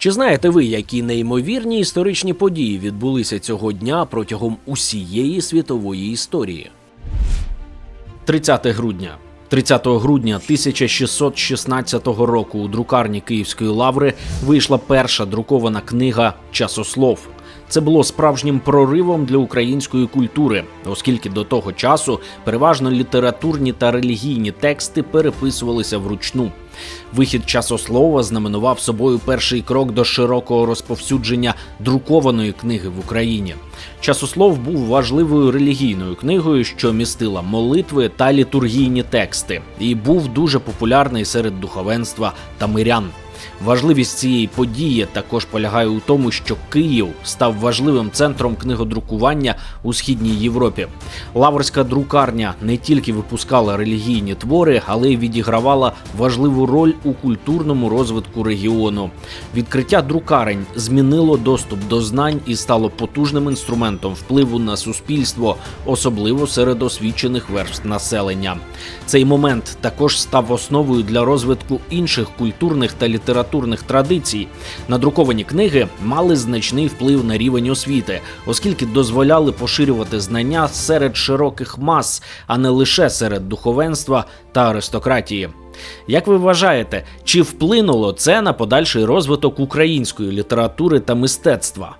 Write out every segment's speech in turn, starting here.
Чи знаєте ви, які неймовірні історичні події відбулися цього дня протягом усієї світової історії? 30 грудня. 30 грудня 1616 року у друкарні Київської лаври вийшла перша друкована книга Часослов. Це було справжнім проривом для української культури, оскільки до того часу переважно літературні та релігійні тексти переписувалися вручну. Вихід часослова знаменував собою перший крок до широкого розповсюдження друкованої книги в Україні. Часослов був важливою релігійною книгою, що містила молитви та літургійні тексти, і був дуже популярний серед духовенства та мирян. Важливість цієї події також полягає у тому, що Київ став важливим центром книгодрукування у східній Європі. Лаврська друкарня не тільки випускала релігійні твори, але й відігравала важливу роль у культурному розвитку регіону. Відкриття друкарень змінило доступ до знань і стало потужним інструментом впливу на суспільство, особливо серед освічених верств населення. Цей момент також став основою для розвитку інших культурних та літературних традицій. Надруковані книги мали значний вплив на рівень освіти, оскільки дозволяли поширювати знання серед широких мас, а не лише серед духовенства та аристократії. Як ви вважаєте, чи вплинуло це на подальший розвиток української літератури та мистецтва?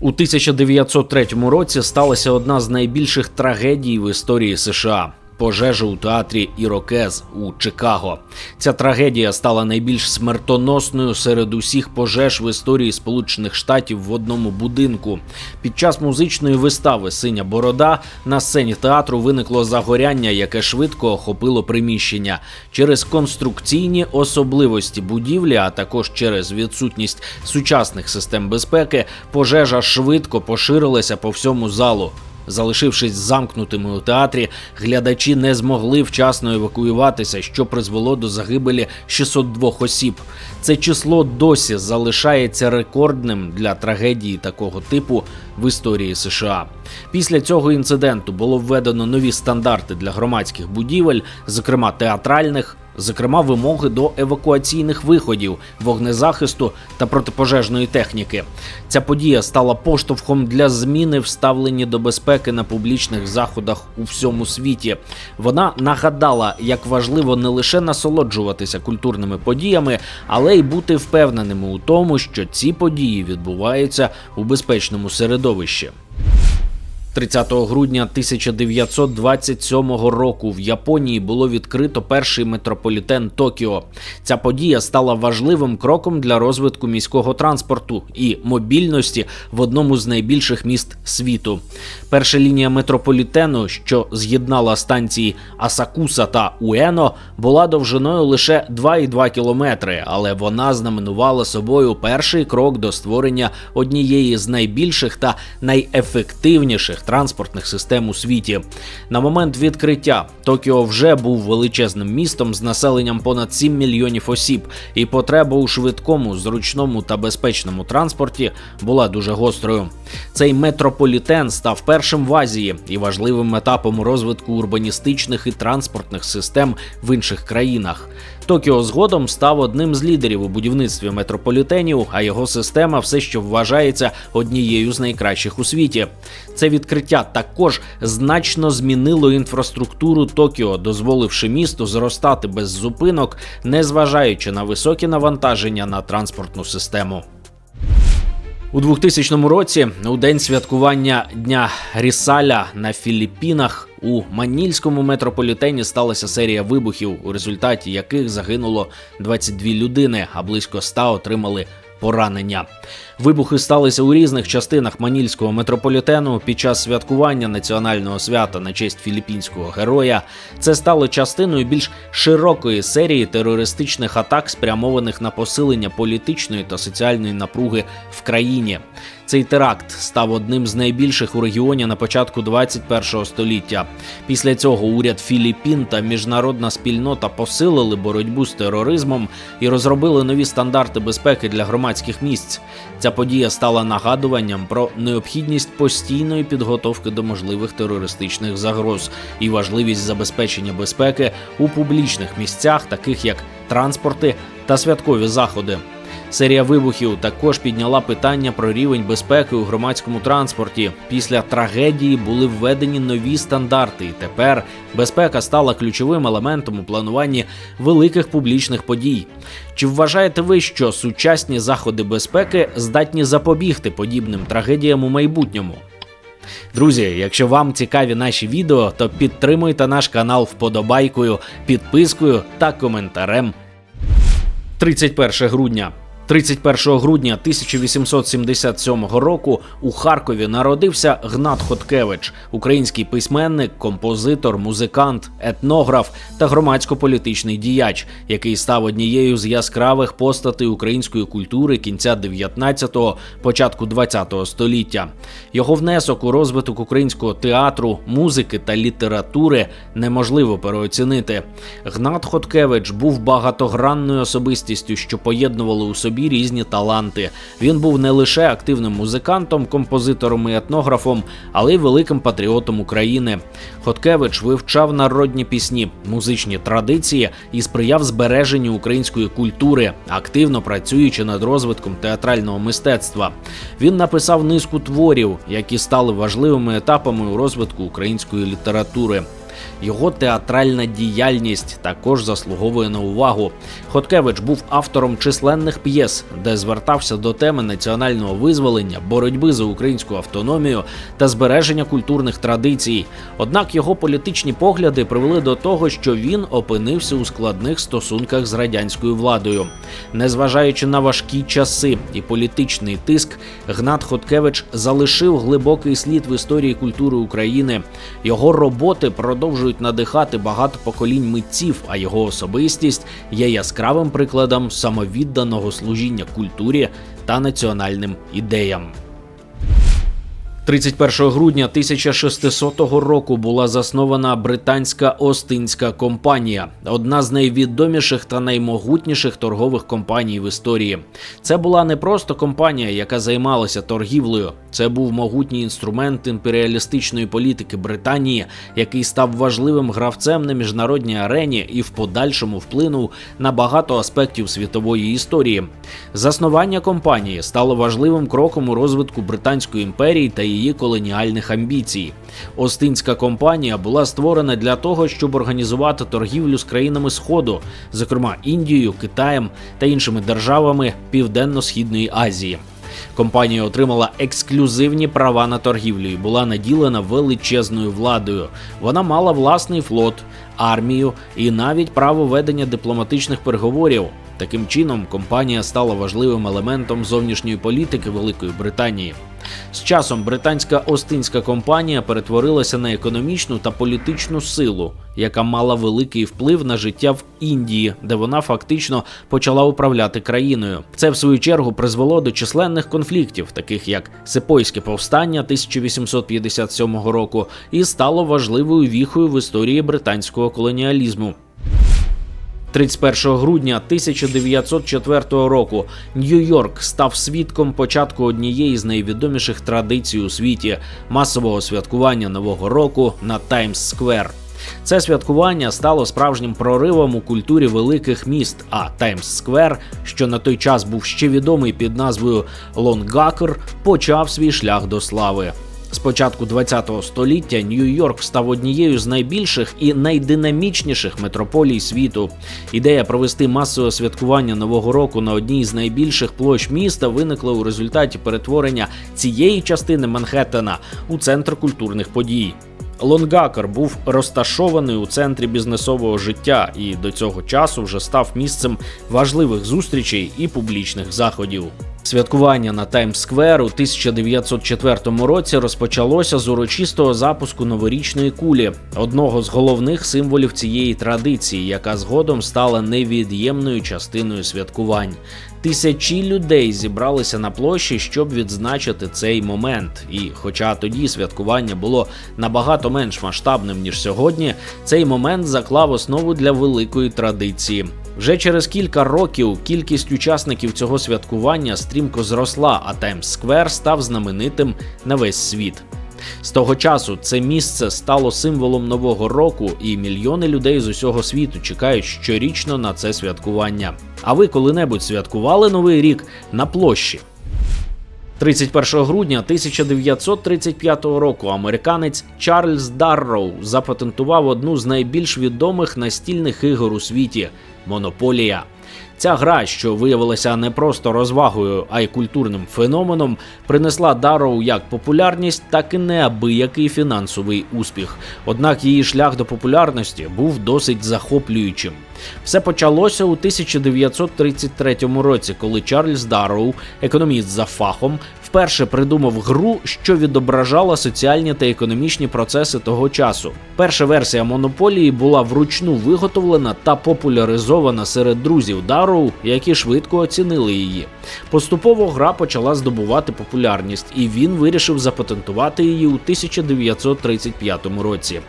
У 1903 році сталася одна з найбільших трагедій в історії США. Пожежа у театрі Ірокез у Чикаго. Ця трагедія стала найбільш смертоносною серед усіх пожеж в історії Сполучених Штатів в одному будинку. Під час музичної вистави Синя борода на сцені театру виникло загоряння, яке швидко охопило приміщення через конструкційні особливості будівлі, а також через відсутність сучасних систем безпеки. Пожежа швидко поширилася по всьому залу. Залишившись замкнутими у театрі, глядачі не змогли вчасно евакуюватися, що призвело до загибелі 602 осіб. Це число досі залишається рекордним для трагедії такого типу в історії США. Після цього інциденту було введено нові стандарти для громадських будівель, зокрема театральних. Зокрема, вимоги до евакуаційних виходів, вогнезахисту та протипожежної техніки. Ця подія стала поштовхом для зміни в ставленні до безпеки на публічних заходах у всьому світі. Вона нагадала, як важливо не лише насолоджуватися культурними подіями, але й бути впевненими у тому, що ці події відбуваються у безпечному середовищі. 30 грудня 1927 року в Японії було відкрито перший метрополітен Токіо. Ця подія стала важливим кроком для розвитку міського транспорту і мобільності в одному з найбільших міст світу. Перша лінія метрополітену, що з'єднала станції Асакуса та Уено, була довжиною лише 2,2 кілометри, але вона знаменувала собою перший крок до створення однієї з найбільших та найефективніших транспортних систем у світі. На момент відкриття Токіо вже був величезним містом з населенням понад 7 мільйонів осіб, і потреба у швидкому, зручному та безпечному транспорті була дуже гострою. Цей метрополітен став першим в Азії і важливим етапом розвитку урбаністичних і транспортних систем в інших країнах. Токіо згодом став одним з лідерів у будівництві метрополітенів, а його система все ще вважається однією з найкращих у світі. Це відкриття також значно змінило інфраструктуру Токіо, дозволивши місту зростати без зупинок, незважаючи на високі навантаження на транспортну систему. У 2000 році, у день святкування Дня Рісаля на Філіппінах, у Манільському метрополітені сталася серія вибухів, у результаті яких загинуло 22 людини, а близько 100 отримали поранення. Вибухи сталися у різних частинах Манільського метрополітену під час святкування національного свята на честь філіппінського героя. Це стало частиною більш широкої серії терористичних атак, спрямованих на посилення політичної та соціальної напруги в країні. Цей теракт став одним з найбільших у регіоні на початку 21 століття. Після цього уряд Філіппін та міжнародна спільнота посилили боротьбу з тероризмом і розробили нові стандарти безпеки для громадських місць. Ця подія стала нагадуванням про необхідність постійної підготовки до можливих терористичних загроз і важливість забезпечення безпеки у публічних місцях, таких як транспорти та святкові заходи. Серія вибухів також підняла питання про рівень безпеки у громадському транспорті. Після трагедії були введені нові стандарти, і тепер безпека стала ключовим елементом у плануванні великих публічних подій. Чи вважаєте ви, що сучасні заходи безпеки здатні запобігти подібним трагедіям у майбутньому? Друзі, якщо вам цікаві наші відео, то підтримуйте наш канал вподобайкою, підпискою та коментарем. 31 грудня. 31 грудня 1877 року у Харкові народився Гнат Хоткевич, український письменник, композитор, музикант, етнограф та громадсько-політичний діяч, який став однією з яскравих постатей української культури кінця 19-го, початку 20-го століття. Його внесок у розвиток українського театру, музики та літератури неможливо переоцінити. Гнат Хоткевич був багатогранною особистістю, що поєднували у собі різні таланти. Він був не лише активним музикантом, композитором і етнографом, але й великим патріотом України. Хоткевич вивчав народні пісні, музичні традиції і сприяв збереженню української культури, активно працюючи над розвитком театрального мистецтва. Він написав низку творів, які стали важливими етапами у розвитку української літератури. Його театральна діяльність також заслуговує на увагу. Хоткевич був автором численних п'єс, де звертався до теми національного визволення, боротьби за українську автономію та збереження культурних традицій. Однак його політичні погляди привели до того, що він опинився у складних стосунках з радянською владою. Незважаючи на важкі часи і політичний тиск, Гнат Хоткевич залишив глибокий слід в історії культури України. Його роботи продовжують надихати багато поколінь митців, а його особистість є яскравим прикладом самовідданого служіння культурі та національним ідеям. 31 грудня 1600 року була заснована британська Остинська компанія, одна з найвідоміших та наймогутніших торгових компаній в історії. Це була не просто компанія, яка займалася торгівлею. Це був могутній інструмент імперіалістичної політики Британії, який став важливим гравцем на міжнародній арені і в подальшому вплинув на багато аспектів світової історії. Заснування компанії стало важливим кроком у розвитку Британської імперії та її колоніальних амбіцій. Остинська компанія була створена для того, щоб організувати торгівлю з країнами Сходу, зокрема Індією, Китаєм та іншими державами Південно-Східної Азії. Компанія отримала ексклюзивні права на торгівлю і була наділена величезною владою. Вона мала власний флот, армію і навіть право ведення дипломатичних переговорів. Таким чином, компанія стала важливим елементом зовнішньої політики Великої Британії. З часом британська Остинська компанія перетворилася на економічну та політичну силу, яка мала великий вплив на життя в Індії, де вона фактично почала управляти країною. Це в свою чергу призвело до численних конфліктів, таких як Сепойське повстання 1857 року, і стало важливою віхою в історії британського колоніалізму. 31 грудня 1904 року Нью-Йорк став свідком початку однієї з найвідоміших традицій у світі масового святкування нового року на Таймс-сквер. Це святкування стало справжнім проривом у культурі великих міст. А Таймс-сквер, що на той час був ще відомий під назвою Лонгакер, почав свій шлях до слави. З початку ХХ століття Нью-Йорк став однією з найбільших і найдинамічніших метрополій світу. Ідея провести масове святкування нового року на одній з найбільших площ міста виникла у результаті перетворення цієї частини Манхеттена у центр культурних подій. Лонгакер був розташований у центрі бізнесового життя і до цього часу вже став місцем важливих зустрічей і публічних заходів. Святкування на Таймс-сквер у 1904 році розпочалося з урочистого запуску новорічної кулі, одного з головних символів цієї традиції, яка згодом стала невід'ємною частиною святкувань. Тисячі людей зібралися на площі, щоб відзначити цей момент. І, хоча тоді святкування було набагато менш масштабним ніж сьогодні, цей момент заклав основу для великої традиції. Вже через кілька років кількість учасників цього святкування стрімко зросла, а Таймс-сквер став знаменитим на весь світ. З того часу це місце стало символом нового року, і мільйони людей з усього світу чекають щорічно на це святкування. А ви коли-небудь святкували новий рік на площі? 31 грудня 1935 року американець Чарльз Дарроу запатентував одну з найбільш відомих настільних ігор у світі Монополія. Ця гра, що виявилася не просто розвагою, а й культурним феноменом, принесла Дарроу як популярність, так і неабиякий фінансовий успіх. Однак її шлях до популярності був досить захоплюючим. Все почалося у 1933 році, коли Чарльз Дарроу, економіст за фахом, вперше придумав гру, що відображала соціальні та економічні процеси того часу. Перша версія монополії була вручну виготовлена та популяризована серед друзів Дарроу, які швидко оцінили її. Поступово гра почала здобувати популярність, і він вирішив запатентувати її у 1935 році.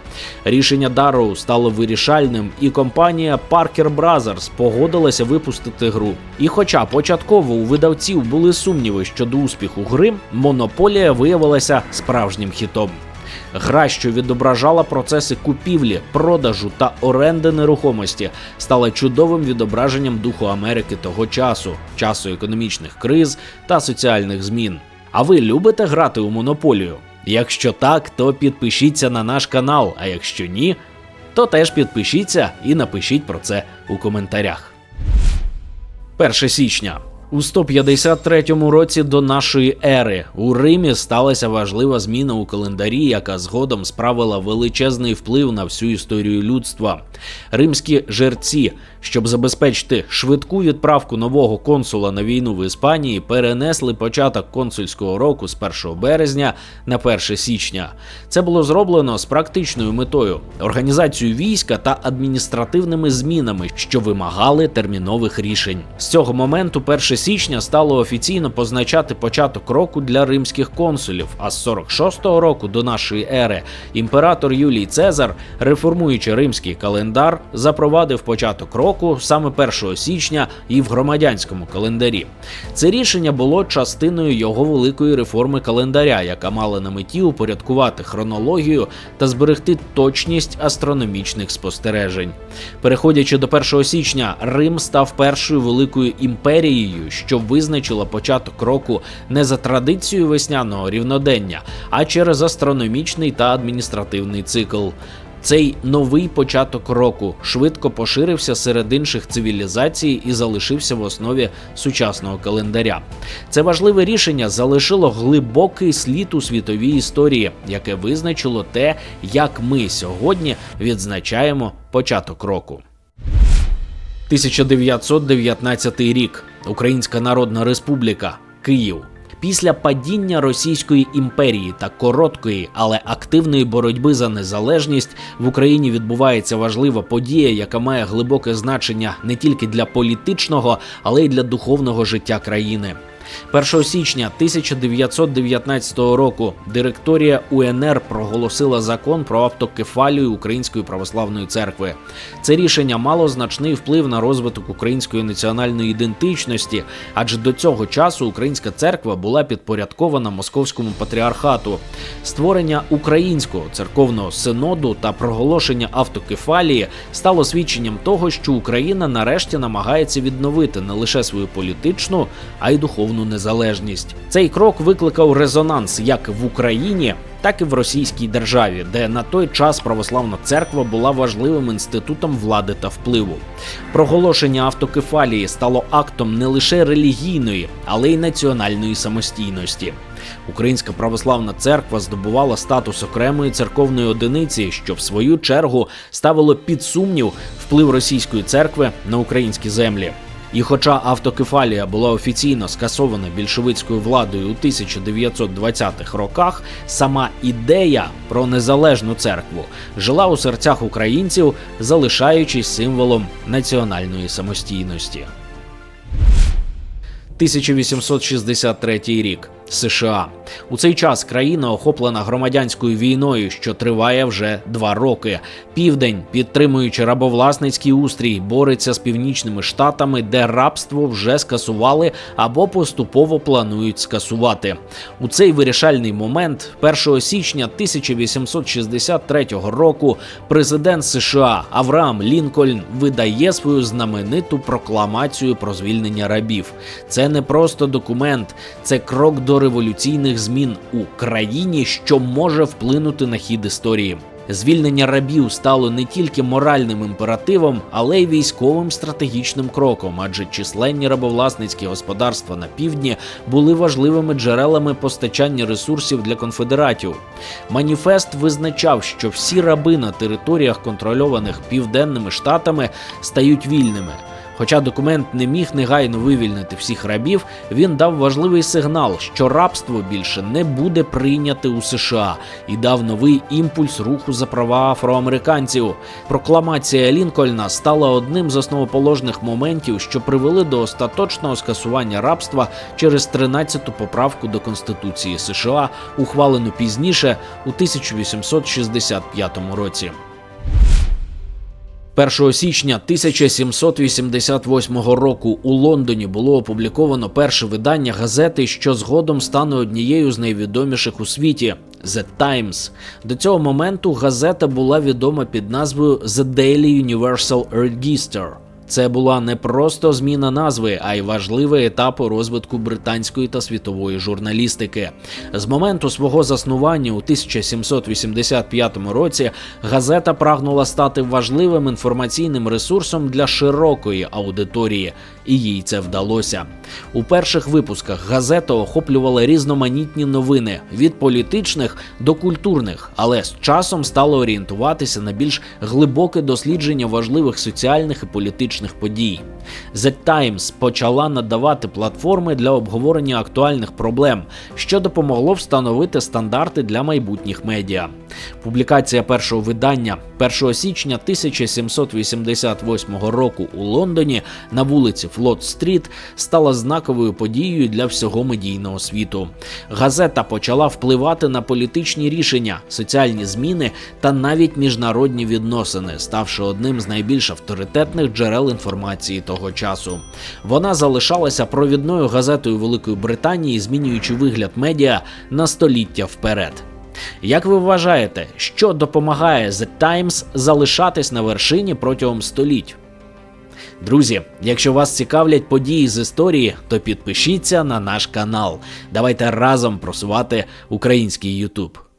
Рішення Дарроу стало вирішальним, і компанія Parker Brothers погодилася випустити гру. І хоча початково у видавців були сумніви щодо успіху гри, монополія виявилася справжнім хітом. Гра, що відображала процеси купівлі, продажу та оренди нерухомості, стала чудовим відображенням духу Америки того часу, часу економічних криз та соціальних змін. А ви любите грати у монополію? Якщо так, то підпишіться на наш канал, а якщо ні, то теж підпишіться і напишіть про це у коментарях. 1 січня. У 153 році до нашої ери у Римі сталася важлива зміна у календарі, яка згодом справила величезний вплив на всю історію людства. Римські жерці, щоб забезпечити швидку відправку нового консула на війну в Іспанії, перенесли початок консульського року з 1 березня на 1 січня. Це було зроблено з практичною метою організацією війська та адміністративними змінами, що вимагали термінових рішень. З цього моменту 1 січня стало офіційно позначати початок року для римських консулів. А з 46-го року до нашої ери імператор Юлій Цезар, реформуючи римський календар, запровадив початок року саме 1 січня і в громадянському календарі. Це рішення було частиною його великої реформи календаря, яка мала на меті упорядкувати хронологію та зберегти точність астрономічних спостережень. Переходячи до 1 січня, Рим став першою великою імперією, що визначила початок року не за традицією весняного рівнодення, а через астрономічний та адміністративний цикл. Цей новий початок року швидко поширився серед інших цивілізацій і залишився в основі сучасного календаря. Це важливе рішення залишило глибокий слід у світовій історії, яке визначило те, як ми сьогодні відзначаємо початок року. 1919 рік. Українська Народна Республіка, Київ. Після падіння Російської імперії та короткої, але активної боротьби за незалежність в Україні відбувається важлива подія, яка має глибоке значення не тільки для політичного, але й для духовного життя країни. 1 січня 1919 року директорія УНР проголосила закон про автокефалію Української православної церкви. Це рішення мало значний вплив на розвиток української національної ідентичності, адже до цього часу українська церква була підпорядкована московському патріархату. Створення українського церковного синоду та проголошення автокефалії стало свідченням того, що Україна нарешті намагається відновити не лише свою політичну, а й духовну незалежність. Цей крок викликав резонанс як в Україні, так і в Російській державі, де на той час православна церква була важливим інститутом влади та впливу. Проголошення автокефалії стало актом не лише релігійної, але й національної самостійності. Українська православна церква здобувала статус окремої церковної одиниці, що в свою чергу ставило під сумнів вплив російської церкви на українські землі. І хоча автокефалія була офіційно скасована більшовицькою владою у 1920-х роках, сама ідея про незалежну церкву жила у серцях українців, залишаючись символом національної самостійності. 1863 рік. США у цей час країна охоплена громадянською війною, що триває вже два роки. Південь, підтримуючи рабовласницький устрій, бореться з північними штатами, де рабство вже скасували або поступово планують скасувати. У цей вирішальний момент, 1 січня 1863 року, президент США Авраам Лінкольн видає свою знамениту прокламацію про звільнення рабів. Це не просто документ, це крок до революційних змін у країні, що може вплинути на хід історії. Звільнення рабів стало не тільки моральним імперативом, але й військовим стратегічним кроком, адже численні рабовласницькі господарства на півдні були важливими джерелами постачання ресурсів для конфедератів. Маніфест визначав, що всі раби на територіях, контрольованих південними штатами, стають вільними. Хоча документ не міг негайно вивільнити всіх рабів, він дав важливий сигнал, що рабство більше не буде прийняте у США і дав новий імпульс руху за права афроамериканців. Прокламація Лінкольна стала одним з основоположних моментів, що привели до остаточного скасування рабства через 13-ту поправку до Конституції США, ухвалену пізніше у 1865 році. 1 січня 1788 року у Лондоні було опубліковано перше видання газети, що згодом стане однією з найвідоміших у світі The Times. До цього моменту газета була відома під назвою The Daily Universal Register. Це була не просто зміна назви, а й важливий етап розвитку британської та світової журналістики. З моменту свого заснування у 1785 році газета прагнула стати важливим інформаційним ресурсом для широкої аудиторії, і їй це вдалося. У перших випусках газета охоплювала різноманітні новини від політичних до культурних, але з часом стала орієнтуватися на більш глибоке дослідження важливих соціальних і політичних подій. The Times почала надавати платформи для обговорення актуальних проблем, що допомогло встановити стандарти для майбутніх медіа. Публікація першого видання 1 січня 1788 року у Лондоні на вулиці Флот Стріт стала знаковою подією для всього медійного світу. Газета почала впливати на політичні рішення, соціальні зміни та навіть міжнародні відносини, ставши одним з найбільш авторитетних джерел інформації того часу. Вона залишалася провідною газетою Великої Британії, змінюючи вигляд медіа на століття вперед. Як ви вважаєте, що допомагає The Times залишатись на вершині протягом століть? Друзі, якщо вас цікавлять події з історії, то підпишіться на наш канал. Давайте разом просувати український YouTube.